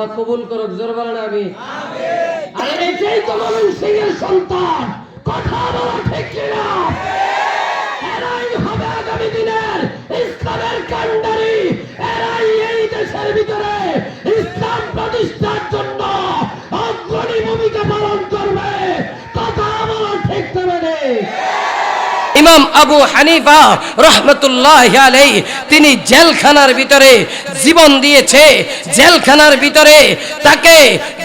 আল্লাহ কবুল করুক, জোর বলেন আমি। আর এটাই তো সিং এর সন্তান, কথা বলা ঠিক এরাই হবে আগামী দিনের ইসলামের এরাই এই দেশের ভিতরে ইসলাম প্রতিষ্ঠার জন্য অগ্রণী ভূমিকা পালন করবে। কথা বলা ঠিক তবে ইমাম আবু হানিফা রহমতুল্লাহ আলাই তিনি জেলখানার ভিতরে জীবন দিয়েছে জেলখানার ভিতরে, তাকে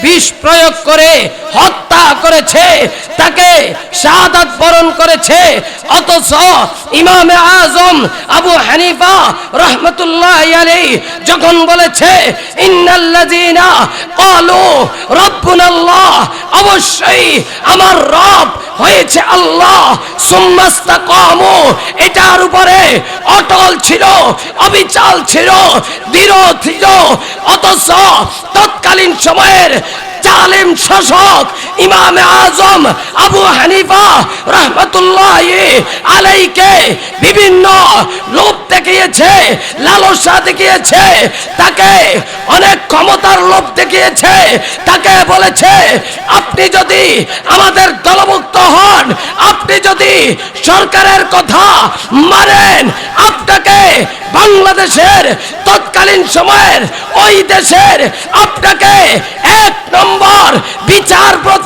বিষ প্রয়োগ করে হত্যা করেছে, তাকে শাহাদাত বরণ করেছে, অথচ ইমাম আজম আবু হানিফা রহমতুল্লাহ আলাই যখন বলেছে, ইন্নাল্লাযিনা ক্বালু রব্বুনাল্লাহ অবশ্যই আমার রব হয়েছে আল্লাহ, সুম্মাস্তাকামু। এটার উপরে অটল ছিল, অবিচাল ছিল, দৃঢ় ছিল, অথচ তৎকালীন সময়ের জালিম শাসক ইমামে আজম আবু হানিফা রহমতুল্লাহ আলাইকে বিভিন্ন লোভ দেখিয়েছে, লালসা দেখিয়েছে, তাকে অনেক ক্ষমতার লোভ দেখিয়েছে, তাকে বলেছে, আপনি যদি আমাদের দলভুক্ত হন, আপনি যদি সরকারের কথা মানেন, আপনাকে বাংলাদেশের তৎকালীন সময়ের ওই দেশের আপনাকে এক নম্বর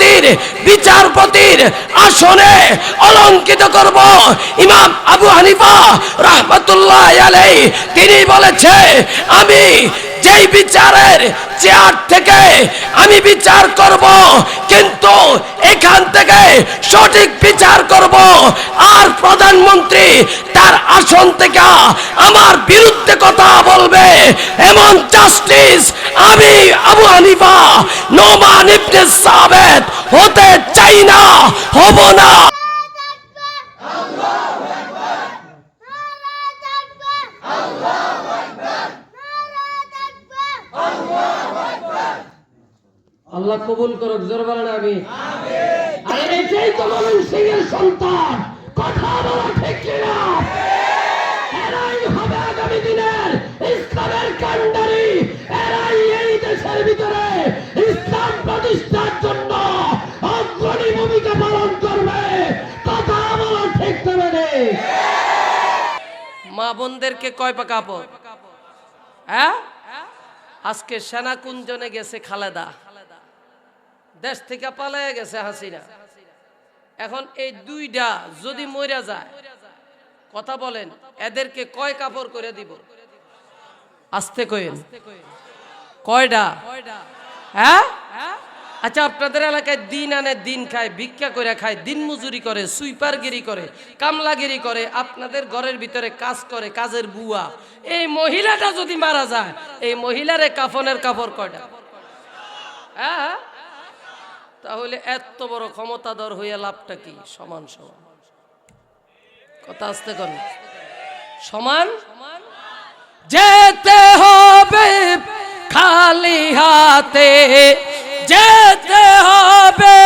বিচারপতির বিচারপতির আসনে অলঙ্কিত করব। ইমাম আবু হানিফা রহমতুল্লাহ আলাই তিনি বলেছে আমি যেই বিচারের চেয়ার থেকে আমি বিচার করব, কিন্তু এখান থেকে সঠিক বিচার করব, আর প্রধানমন্ত্রী তার আসন থেকে আমার বিরুদ্ধে কথা বলবে, এমন জাস্টিস আমি আবু হানিফা নোমান ইবনে সাবেত হতে চাই না, হব না। আল্লাহ কবুল করুক, জোর বলেন আমি। আর এটাই তো সন্তান, কথা বলা ঠিক কিনা? এরাই হবে আগামী দিনের ইসলামের এরাই এই দেশের ভিতরে ইসলাম প্রতিষ্ঠার জন্য অগ্রণী ভূমিকা পালন করবে। কথা বলা ঠিক মা বোনদেরকে কয় পা হ্যাঁ? আজকে সেনা কুঞ্জনে গেছে খালেদা। দেশ থেকে পালায় গেছে হাসিনা। এখন এই দুইটা যদি মরে যায়, কথা বলেন, এদেরকে কয় কাপড় করে দিব? আসতে কইন। কয়টা হ্যাঁ? আচ্ছা আপনাদের এলাকায় দিন আনে দিন খায়, ভিক্ষা করে খায়, দিন মজুরি করে, সুইপারগিরি করে, কামলাগিরি করে, আপনাদের ঘরের ভিতরে কাজ করে, কাজের বুয়া। এই মহিলাটা যদি মারা যায়, এই মহিলারে কাফনের কাপড় কয়টা হ্যাঁ? তাহলে এত বড় ক্ষমতাধর হয়ে লাভটা কি? সমান সমান। কথা আসতে কর সমান? যেতে হবে খালি হাতে, যেতে হবে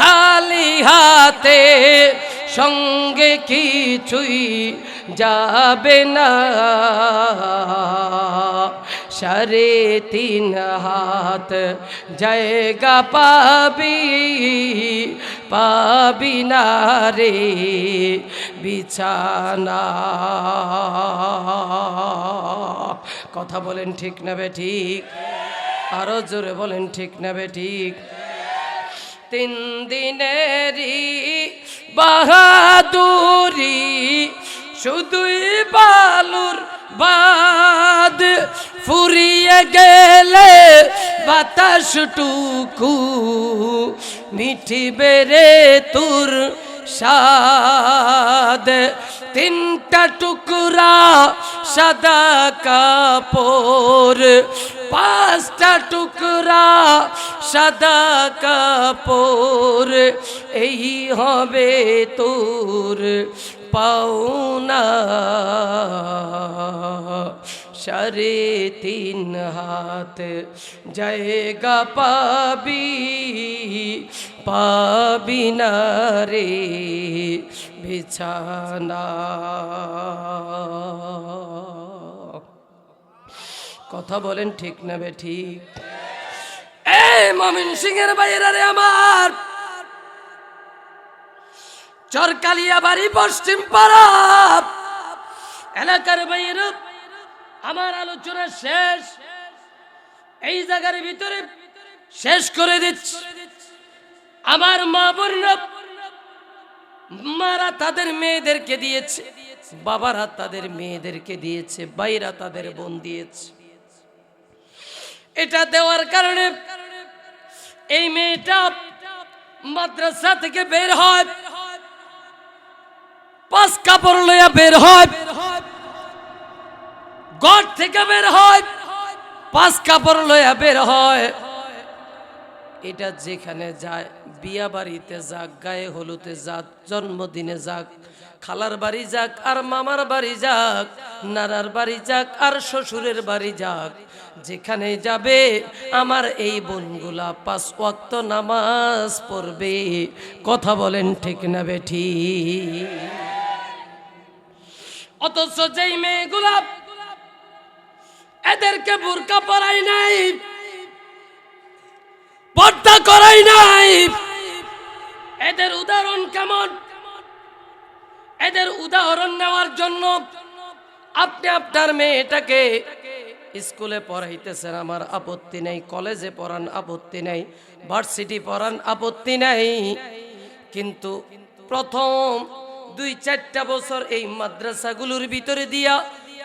খালি হাতে। সঙ্গে কিছুই যাবে না। সাড়ে তিন হাত। জায়গা পাবি পাবি না রে বিছানা। কথা বলেন ঠিক নেবে ঠিক? আরও জোরে বলেন ঠিক নেবে ঠিক? তিন দিনেরই বাহাদুরি, শুধুই বালুর বাদ ফুরিয়ে গেলে বাতাস টুকু মিঠিবে রে তোর সাদ তিনটা টুকরা সাদা কাপড় পাঁচটা টুকরা সাদা কাপড় এই হবে তোর পাওনা। সাড়ে তিন হাত জায়গা পাবি পাবি না রে বিছানা। কথা বলেন ঠিক নেবে ঠিক। এই মমিন সিং এর বাইরে আমার। চরকালিয়া বাড়ি, পশ্চিম পাড়া এলাকার বাইরে আমার আলোচনা শেষ। এই জায়গার ভিতরে শেষ করে দিচ্ছি। আমার মা বোনরা মারা তাদের মেয়েদেরকে দিয়েছে, বাবারা তাদের মেয়েদেরকে দিয়েছে বাইরা তাদের বোন দিয়েছে। এটা দেওয়ার কারণে এই মেয়েটা মাদ্রাসা থেকে বের হয়। পাঁচ কাপড় লইয়া বের হয়। গড় থেকে বের হয়। পাঁচ কাপড় লইয়া বের হয়। এটা যেখানে যায়, বিয়া বাড়িতে যাক, গায়ে হলুতে যাক, জন্মদিনে যাক, খালার বাড়ি যাক, আর মামার বাড়ি যাক, নানার বাড়ি যাক, আর শ্বশুরের বাড়ি যাক, যেখানে যাবে আমার এই বোনগুলা পাঁচ ওয়াক্ত নামাজ পড়বে। কথা বলেন ঠিক না বেঠি অথচ যেই মেয়েগুলা এদেরকে বুরকা পরাই নাই, পর্দা করাই নাই, এদের উদাহরণ কেমন? এদের উদাহরণ নেওয়ার জন্য আপনি আপনার মেয়েটাকে স্কুলে পড়াইতেছেন, আমার আপত্তি নেই, কলেজে পড়ান আপত্তি নেই, ভার্সিটি পড়ান আপত্তি নাই, কিন্তু প্রথম দুই চারটা বছর এই মাদ্রাসাগুলোর ভিতরে দিয়া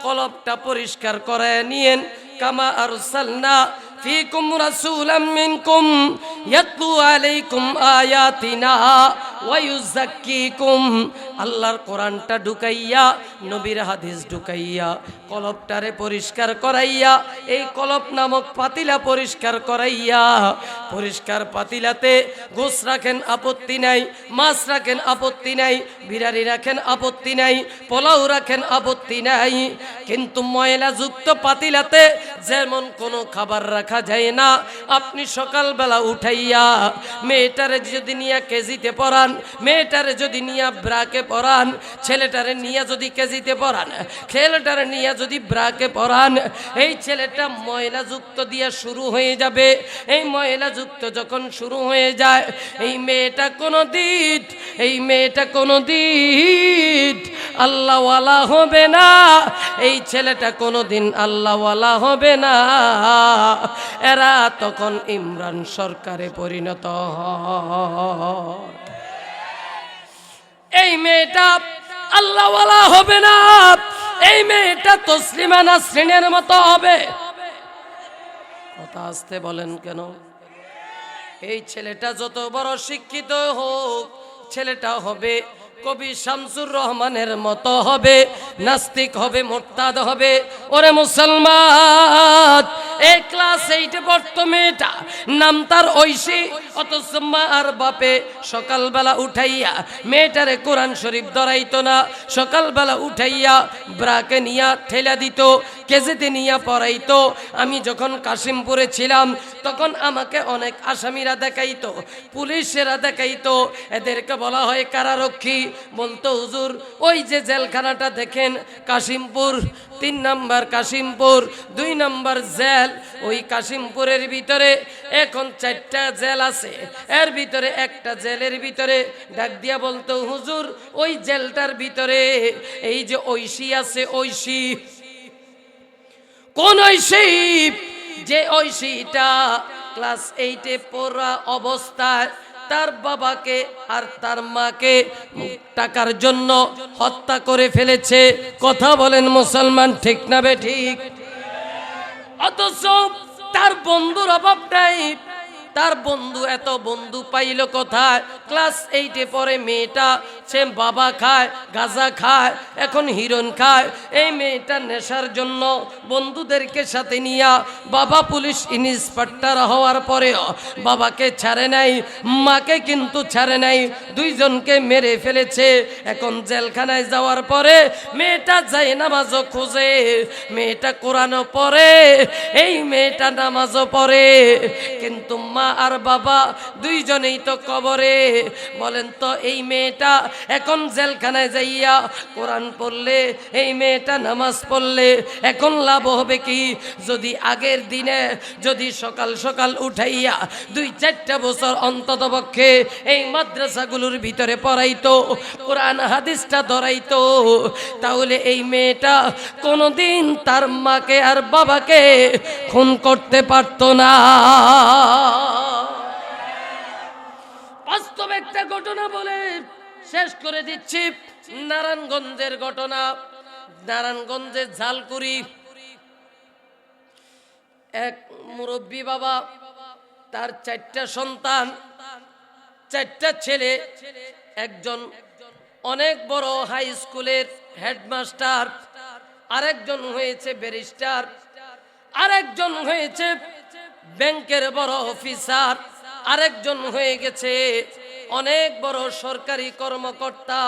কলবটা পরিষ্কার করায় নিয়েন, কামা আর সালনা ফিকুম রাসুলাম মিনকুম, ইয়াতলু আলাইকুম আয়াতিনা। ওয়ায়ুজাক্কিকুম আল্লাহর কোরআনটা ঢুকাইয়া, নবীর হাদিস ঢুকাইয়া, কলপটারে পরিষ্কার করাইয়া, এই কলপ নামক পাতিলা পরিষ্কার করাইয়া, পরিষ্কার পাতিলাতে গোস রাখেন আপত্তি নাই, মাছ রাখেন আপত্তি নাই বিরারি রাখেন আপত্তি নাই, পোলাও রাখেন আপত্তি নাই, কিন্তু ময়লা যুক্ত পাতিলাতে যেমন কোনো খাবার রাখা যায় না, আপনি সকালবেলা উঠাইয়া, মেয়েটারে যদি নিয়ে কেজিতে পড়ান মেয়েটারে যদি নিয়ে ব্রাকে পড়ান ছেলেটারে নিয়ে যদি কেজিতে পড়ান ছেলেটারে নিয়ে যদি ব্রাকে পড়ান এই ছেলেটা ময়লাযুক্ত দিয়ে শুরু হয়ে যাবে। এই ময়লাযুক্ত যখন শুরু হয়ে যায়, এই মেয়েটা কোনো দিন এই মেয়েটা কোনো দিন আল্লাহওয়ালা হবে না। এই ছেলেটা কোনো দিন আল্লাহওয়ালা হবে না। এরা তখন ইমরান সরকারে পরিণত হয়। এই মেয়েটা আল্লাহওয়ালা হবে না। এই মেয়েটা তসলিমা নাসরিনের মতো হবে। কথা আসতে বলেন কেন? এই ছেলেটা যত বড় শিক্ষিত হোক, ছেলেটা হবে কবি শামসুর রহমানের মতো হবে, নাস্তিক হবে, মোরতাদ হবে। ওরে মুসলমান এই ক্লাস পড়তো মেয়েটা। ঐশী। আর বাপে সকালবেলা উঠাইয়া মেয়েটারে কোরআন শরীফ না। সকালবেলা উঠাইয়া ব্রাকে নিয়া ঠেলা দিত নিয়ে পড়াইতো। আমি যখন কাশিমপুরে ছিলাম, তখন আমাকে অনেক আসামিরা দেখাইতো, পুলিশেরা দেখাইতো। এদেরকে বলা হয় কারারক্ষী। বলতো, হুজুর, ওই যে জেলখানাটা দেখেন, কাশিমপুর, তিন নাম্বার কাশিমপুর, দুই নাম্বার জেল ওই কাশিমপুরের ভিতরে এখন চারটা জেল আছে। এর ভিতরে একটা জেলের ভিতরে ডাক দিয়া বলতো, হুজুর, ওই জেলটার ভিতরে এই যে ঐশী আছে, ঐশী। কোন ঐশী? যে ঐশীটা ক্লাস এইটে পড়া অবস্থায় তার বাবাকে আর তার মাকে টাকার জন্য হত্যা করে ফেলেছে। কথা বলেন মুসলমান, ঠিক না বে ঠিক? অথচ তার বন্ধুর অভাব নাই তার বন্ধু, এত বন্ধু পাইল কোথায়? ক্লাস এইটে পরে মেয়েটা, সে বাবা খায়, গাজা খায়, এখন হিরণ খায়। এই মেয়েটা নেশার জন্য বন্ধুদেরকে সাথে নিয়া বাবা পুলিশ ইন্সপেক্টর হওয়ার পরেও বাবাকে ছাড়ে নাই, মাকে কিন্তু ছাড়ে নাই, দুইজনকে মেরে ফেলেছে। এখন জেলখানায় যাওয়ার পরে মেয়েটা যাই নামাজও খোঁজে, মেয়েটা কোরআনও পড়ে, এই মেয়েটা নামাজও পড়ে। কিন্তু মা মা আর বাবা দুইজনেই তো কবরে। বলেন তো, এই মেয়েটা এখন জেলখানায় যাইয়া কোরআন পড়লে, এই মেয়েটা নামাজ পড়লে এখন লাভ হবে কি? যদি আগের দিনে যদি সকাল সকাল উঠাইয়া দুই চারটা বছর অন্তত পক্ষে এই মাদ্রাসাগুলোর ভিতরে পড়াইতো, কোরআন হাদিসটা ধরাইতো, তাহলে এই মেয়েটা কোনোদিন তার মাকে আর বাবাকে খুন করতে পারতো না। বাস্তব একটা ঘটনা বলে শেষ করে দিচ্ছি। নারায়ণগঞ্জের ঘটনা, নারায়ণগঞ্জের ঝালকুড়ি। এক মুরব্বী বাবা, তার চারটা সন্তান, চারটা ছেলে, একজন অনেক বড় হাই স্কুলের হেডমাস্টার আরেকজন হয়েছে ব্যারিস্টার আরেকজন হয়েছে ব্যাংকের বড় অফিসার আরেকজন হয়ে গেছে। অনেক বড় সরকারি কর্মকর্তা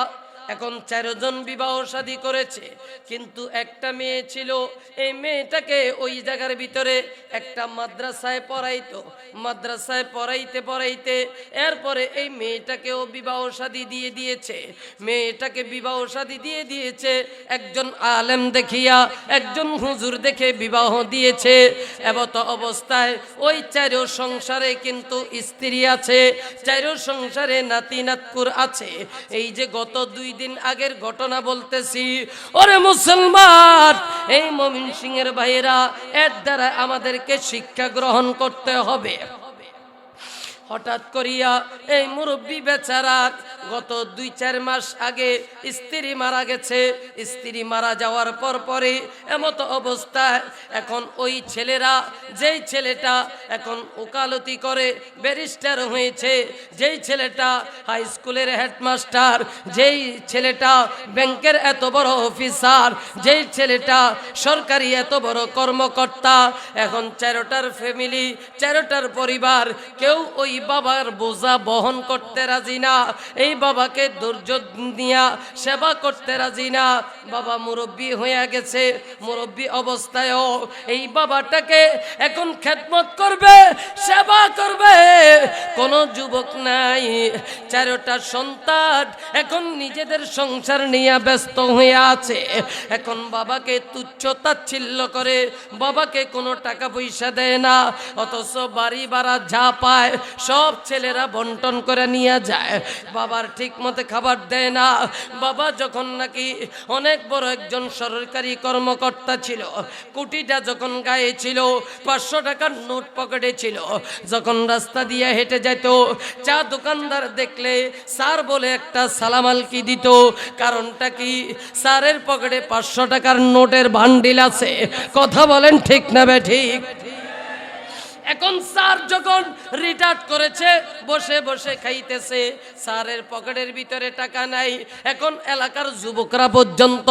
এখন চারজন বিবাহ শাদী করেছে, কিন্তু একটা মেয়ে ছিল, এই মেয়েটাকে ওই জায়গার ভিতরে একটা মাদ্রাসায় পড়াইতো। মাদ্রাসায় পড়াইতে পড়াইতে এরপরে এই মেয়েটাকেও বিবাহ শাদী দিয়ে দিয়েছে। মেয়েটাকে বিবাহ শাদী দিয়ে দিয়েছে, একজন আলেম দেখিয়া, একজন হুজুর দেখে বিবাহ দিয়েছে। এবত অবস্থায় ওই চারো সংসারে কিন্তু স্ত্রী আছে, চারো সংসারে নাতি নাতকুর আছে। এই যে গত দুই দিন আগের ঘটনা বলতেছি। ওরে মুসলমান, এই মমিন সিং এর ভাইয়েরা, এর দ্বারা আমাদেরকে শিক্ষা গ্রহণ করতে হবে। হঠাৎ করিয়া এই মুরব্বী বেচারা গত দুই চার মাস আগে স্ত্রী মারা গেছে। স্ত্রী মারা যাওয়ার পর পরে এমতো অবস্থায় এখন ওই ছেলেরা, যেই ছেলেটা এখন ওকালতি করে ব্যারিস্টার হয়েছে, যেই ছেলেটা হাই স্কুলের হেডমাস্টার, যেই ছেলেটা ব্যাংকের এত বড় অফিসার, যেই ছেলেটা সরকারি এত বড় কর্মকর্তা, এখন চারোটার ফ্যামিলি, চারোটার পরিবার, কেউ ওই বাবার বোঝা বহন করতে রাজি না, এই বাবাকে ধৈর্য দিয়া সেবা করতে রাজি না। বাবা মুরব্বী হয়ে গেছে, মুরব্বী অবস্থায়ও এই বাবাটাকে এখন খেদমত করবে, সেবা করবে। কোন যুবক নাই, চারোটা সন্তান এখন নিজেদের সংসার নিয়ে ব্যস্ত হয়ে আছে। এখন বাবাকে তুচ্ছ তাচ্ছিল্য করে, বাবাকে কোনো টাকা পয়সা দেয় না, অথচ বাড়ি ভাড়া যা পায় সব ছেলেরা বন্টন করে নিয়ে যায়। বাবার ঠিক মতো খাবার দেয় না। বাবা যখন নাকি অনেক বড় একজন সরকারি কর্মকর্তা ছিল, কুটিটা যখন গায়ে ছিল, পাঁচশো টাকার নোট পকেটে ছিল, যখন রাস্তা দিয়ে হেঁটে যেত, চা দোকানদার দেখলে স্যার বলে একটা সালামালকি দিত? কারণটা কি? স্যারের পকেটে পাঁচশো টাকার নোটের ভান্ডিল আছে। কথা বলেন ঠিক না বে ঠিক? এখন স্যার যখন রিটায়ার্ড করেছে, বসে বসে খাইতেছে, স্যারের পকেটের ভিতরে টাকা নাই। এখন এলাকার যুবকরা পর্যন্ত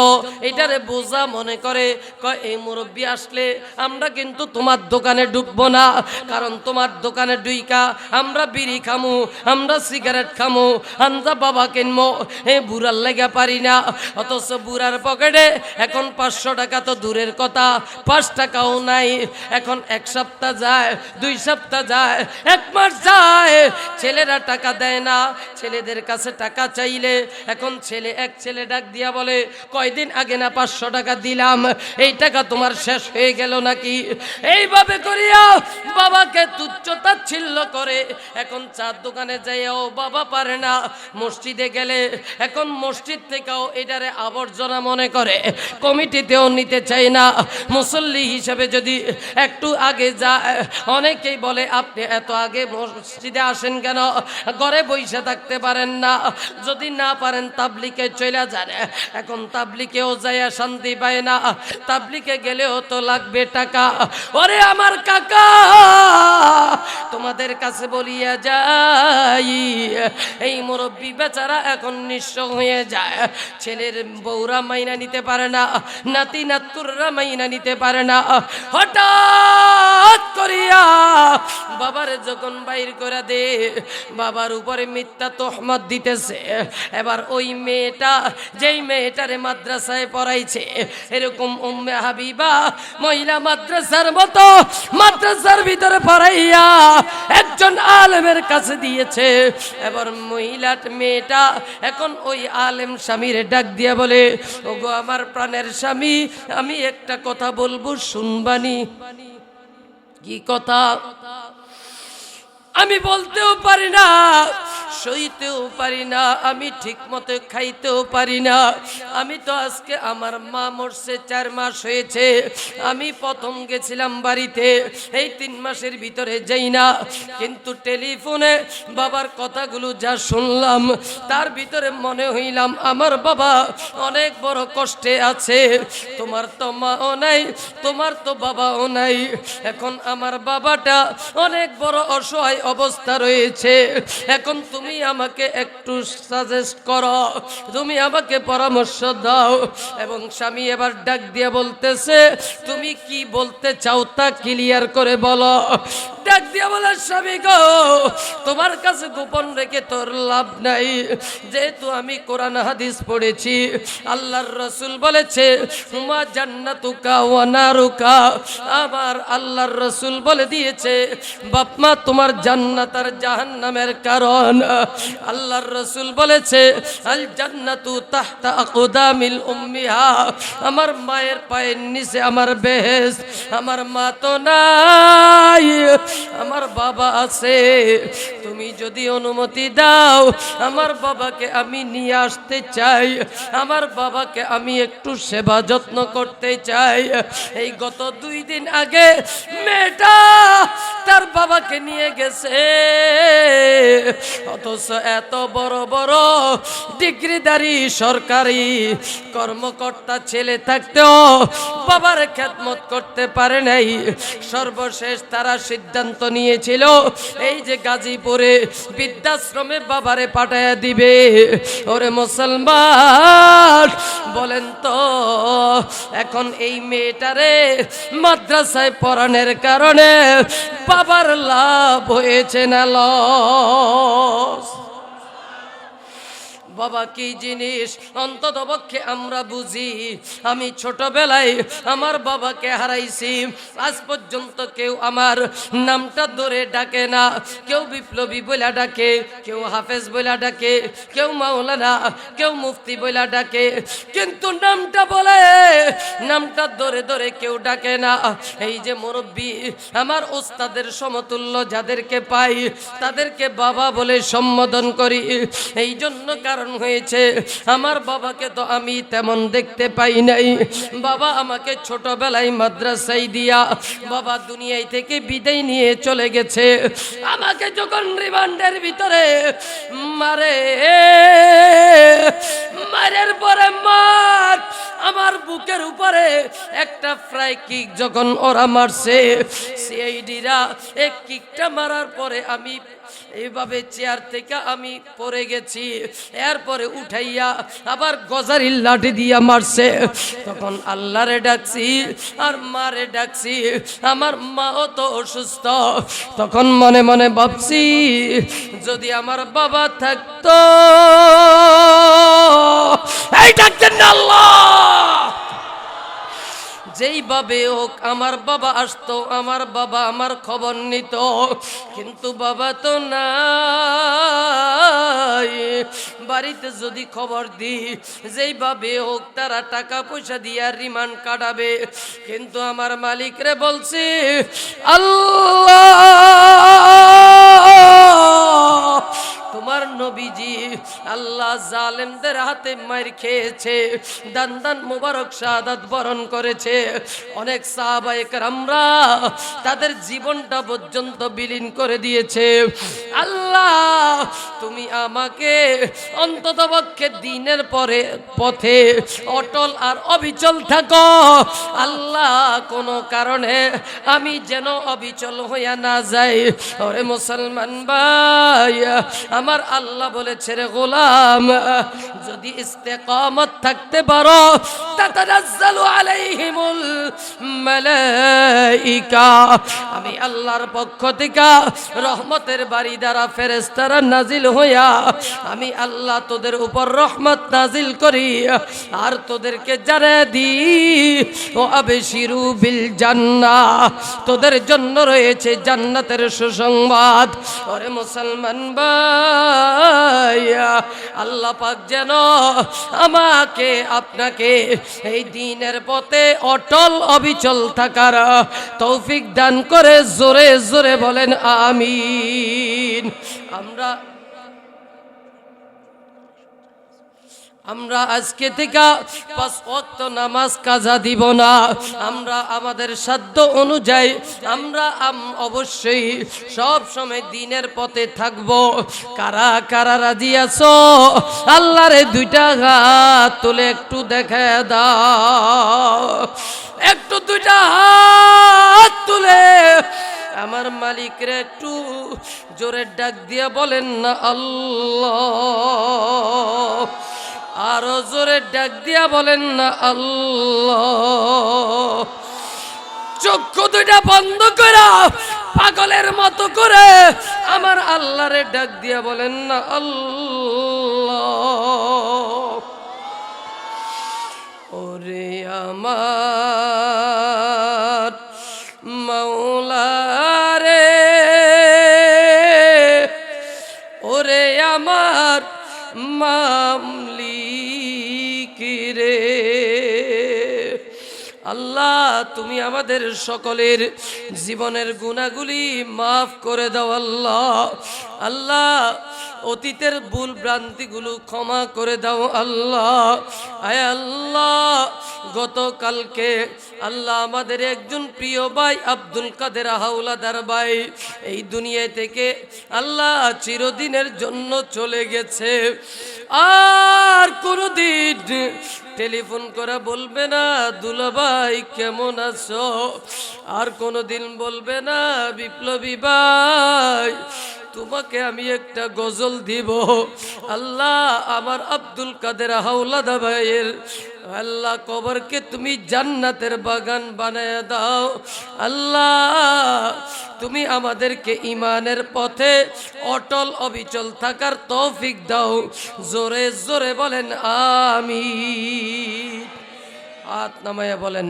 এটারে বোঝা মনে করে, কয়, এই মুরব্বী আসলে আমরা কিন্তু তোমার দোকানে ঢুকবো না, কারণ তোমার দোকানে ডুইকা আমরা বিড়ি খামু, আমরা সিগারেট খামু আমরা বাবা কিনবো এ বুড়ার লেগে পারি না। অথচ বুড়ার পকেটে এখন পাঁচশো টাকা তো দূরের কথা, পাঁচ টাকাও নাই। এখন এক সপ্তাহ যায় দুই সপ্তাহ যায়, এক মাস যায়। ছেলেরা টাকা দেয় না, ছেলেদের কাছে টাকা চাইলে। এখন ছেলে, এক ছেলে ডাক দিয়া বলে, কয়দিন আগে না পাঁচশো টাকা দিলাম, এই টাকা তোমার শেষ হয়ে গেল নাকি? এইভাবে করিয়া বাবাকে তুচ্ছ তাচ্ছিল্য করে। এখন চার দোকানে যাইয়াও বাবা পারে না। মসজিদে গেলে এখন মসজিদ থেকেও এটারে আবর্জনা মনে করে। কমিটিতেও নিতে চায় না। মুসল্লি হিসেবে যদি একটু আগে যায় অনেকেই বলে, আপনি এত আগে মসজিদে আসেন কেন? ঘরে বইসে থাকতে পারেন না। যদি না পারেন তাবলিকে চলে যান। এখন তাবলিকেও যায়, শান্তি পায় না। তাবলিকে গেলেও তো লাগবে টাকা। ওরে আমার কাকা, তোমাদের কাছে বলিয়া যাই, এই মুরব্বী বেচারা এখন নিঃস্ব হয়ে যায়। ছেলের বউরা মাইনা নিতে পারে না নাতি নাতকুররা মাইনা নিতে পারে না। হঠাৎ করিয়া বাবারে যখন বাইর করে দে, বাবার উপরে মিথ্যা তোহমত দিতেছে। এবার ওই মেয়েটা, যেই মেয়েটারে মাদ্রাসায় পড়াইছে, এরকম উম্মে হাবিবা মহিলা মাদ্রাসার মতো মাদ্রাসার ভিতরে পড়াইয়া একজন আলেমের কাছে দিয়েছে। এবার মহিলা মেয়েটা এখন ওই আলেম স্বামীর ডাক দিয়া বলে, ওগো আমার প্রাণের স্বামী, আমি একটা কথা বলব, শুনবানি? কি কথা? আমি বলতেও পারি না, সইতেও পারি না, আমি ঠিক মতো খাইতেও পারি না। আমি তো আজকে আমার মা মরছে, চার মাস হয়েছে। আমি প্রথম গেছিলাম বাড়িতে, এই তিন মাসের ভিতরে যাই না। কিন্তু টেলিফোনে বাবার কথাগুলো যা শুনলাম, তার ভিতরে মনে হইলাম, আমার বাবা অনেক বড় কষ্টে আছে। তোমার তো মাও নাই, তোমার তো বাবাও নাই। এখন আমার বাবাটা অনেক বড় অসহায় অবস্থা রয়েছে। এখন তুমি আমাকে একটু সাজেস্ট করো। তুমি আমাকে পরামর্শ দাও। এবং স্বামী এবার ডাক দিয়ে বলতেছে, তুমি কি বলতে চাও তা ক্লিয়ার করে বলো। ডাক দিয়ে বলে, স্বামী গো, তোমার কাছে গোপন রেখে তোর লাভ নাই। যেহেতু আমি কোরআন, হাদিস পড়েছি, আল্লাহর রসুল বলেছে, হুমা জান্নাতুকা ওয়া নারুকা। আমার আল্লাহর রসুল বলে দিয়েছে বাপমা তোমার জান্নাত আর জাহান্নামের কারণ। আল্লাহর রসুল বলেছে, আল জান্নাতু তাহতা আকদামিল উম্মিহা। আমার মায়ের পায়ের নিচে আমার বেহেস আমার মা তো নাই। আমার বাবা আছে। তুমি যদি অনুমতি দাও, আমার বাবাকে আমি নিয়ে আসতে চাই। আমার বাবাকে আমি একটু সেবা যত্ন করতে চাই। এই গত দুই দিন আগে মেয়েটা তার বাবাকে নিয়ে গেছে। অথচ এত বড় বড় ডিগ্রিদারি সরকারি কর্মকর্তা ছেলে থাকতেও বাবার খেদমত করতে পারে নাই। সর্বশেষ তারা সিদ্ধান্ত নিয়েছিল। এই যে গাজীপুরে বৃদ্ধাশ্রমে বাবারে পাঠাইয়া দিবে। ওরে মুসলমান, বলেন তো, এখন এই মেয়েটারে মাদ্রাসায় পড়ানোর কারণে বাবার লাভ হয়েছে না লস বাবা, কি জিনিস? অন্তত পক্ষে আমরা বুঝি। আমি ছোটবেলায় আমার বাবাকে হারাইছি। আজ পর্যন্ত কেউ আমার নামটা ধরে ডাকে না। কেউ বিপ্লবী বইলা ডাকে, কেউ হাফেজ বইলা ডাকে, কেউ মাওলানা, কেউ মুফতি বইলা ডাকে। কিন্তু নামটা বলে, নামটা ধরে ধরে কেউ ডাকে না। এই যে মুরব্বী, আমার ওস্তাদের সমতুল্য যাদেরকে পাই, তাদেরকে বাবা বলে সম্বোধন করি। এই জন্য কারণ হয়েছে। আমার বাবাকে তো আমি তেমন দেখতে পাই নাই। বাবা আমাকে ছোটবেলায় মাদ্রাসায় দিয়া বাবা দুনিয়ায় থেকে বিদায় নিয়ে চলে গেছে। আমাকে যখন রিমান্ডের ভিতরে মারে, মারের পরে মার, আমার বুকের উপরে একটা ফ্রাই কিক যখন ওরা মারছে সিআইডিরা এক কিকটা মারার পরে আমি এইভাবে চেয়ার থেকে আমি পড়ে গেছি। এরপরে উঠাইয়া আবার গজারির লাঠি দিয়া মারছে। তখন আল্লাহরে ডাকছি, আর মারে ডাকছি, আমার মাও তো অসুস্থ। তখন মনে মনে ভাবছি, যদি আমার বাবা থাকতো, এই ডাকতেন আল্লাহ! যেইভাবে হোক আমার বাবা আসতো, আমার বাবা আমার খবর নিত। কিন্তু বাবা তো নাই। বাড়িতে যদি খবর দিই যেইভাবে হোক তারা টাকা পয়সা দিয়া রিমান্ড কাটাবে। কিন্তু আমার মালিকরে বলছি, আল্লাহ! নবীজি, আল্লাহ জালেমদের হাতে মার খেয়েছে, দান দান মুবারক শাহাদাত বরণ করেছে। অনেক সাহাবায়ে আমরা তাদের জীবনটা পর্যন্ত বিলীন করে দিয়েছে। আল্লাহ, তুমি আমাকে অন্তত পক্ষে দিনের পরে, পথে অটল আর অবিচল থাকো। আল্লাহ, কোনো কারণে আমি যেন অবিচল হইয়া না যাই। ওরে মুসলমান ভাই, আমার আল্লাহ আল্লাহ বলেছে রে গোলাম, যদি ইস্তেকামত থাকতে পারো আমি আল্লাহর পক্ষ থেকে রহমতের বাড়ি দ্বারা ফেরেশতারা নাজিল হইয়া, আমি আল্লাহ তোদের উপর রহমত নাজিল করি, আর তোদেরকে জারে দি। ও আবেশিরু বিল জান্নাহ তোদের জন্য রয়েছে জান্নাতের সুসংবাদ। ওরে মুসলমান ভাইয়া আল্লাহ পাক যেন আমাকে, আপনাকে এই দিনের পথে অটল অবিচল থাকার তৌফিক দান করে, জোরে জোরে বলেন, আমিন। আমরা আমরা আজকে থেকে পাঁচ ওয়াক্ত নামাজ কাজা দিব না। আমরা আমাদের সাধ্য অনুযায়ী আমরা আম- অবশ্যই সব সময় দিনের পথে থাকব। কারা কারা রাজি আছো? আল্লাহরে দুইটা হাত তুলে একটু দেখে দাও। একটু দুইটা হাত তুলে। আমার মালিকরে একটু জোরে ডাক দিয়ে বলেন না আল্লাহ। আরও জোরে ডাক দিয়া বলেন না, আল্লাহ। চক্ষু দুইটা বন্ধ করা পাগলের মতো করে আমার আল্লাহরে ডাক দিয়া বলেন না, আল্লাহ। ওরে আমার তুমি আমাদের সকলের জীবনের গুণাগুলি মাফ করে দাও, আল্লাহ। আল্লাহ, অতীতের ভুল ভ্রান্তিগুলো ক্ষমা করে দাও, আল্লাহ। আয় আল্লাহ, গতকালকে আল্লাহ আমাদের একজন প্রিয় ভাই আব্দুল কাদের হাওলাদার ভাই এই দুনিয়া থেকে আল্লাহ চিরদিনের জন্য চলে গেছে। আর কোনোদিন টেলিফোন করে বলবে না, দুলাভাই কেমন আছো? আর কোনোদিন বলবে না, বিপ্লবী ভাই, তোমাকে আমি একটা গজল দিব। আল্লাহ আমার আব্দুল কাদের হাওলাদা ভাইয়ের আল্লাহ কবরকে তুমি জান্নাতের বাগান বানায় দাও। আল্লাহ, তুমি আমাদেরকে ইমানের পথে অটল অবিচল থাকার তৌফিক দাও। জোরে জোরে বলেন আমি হাত নামায়া বলেন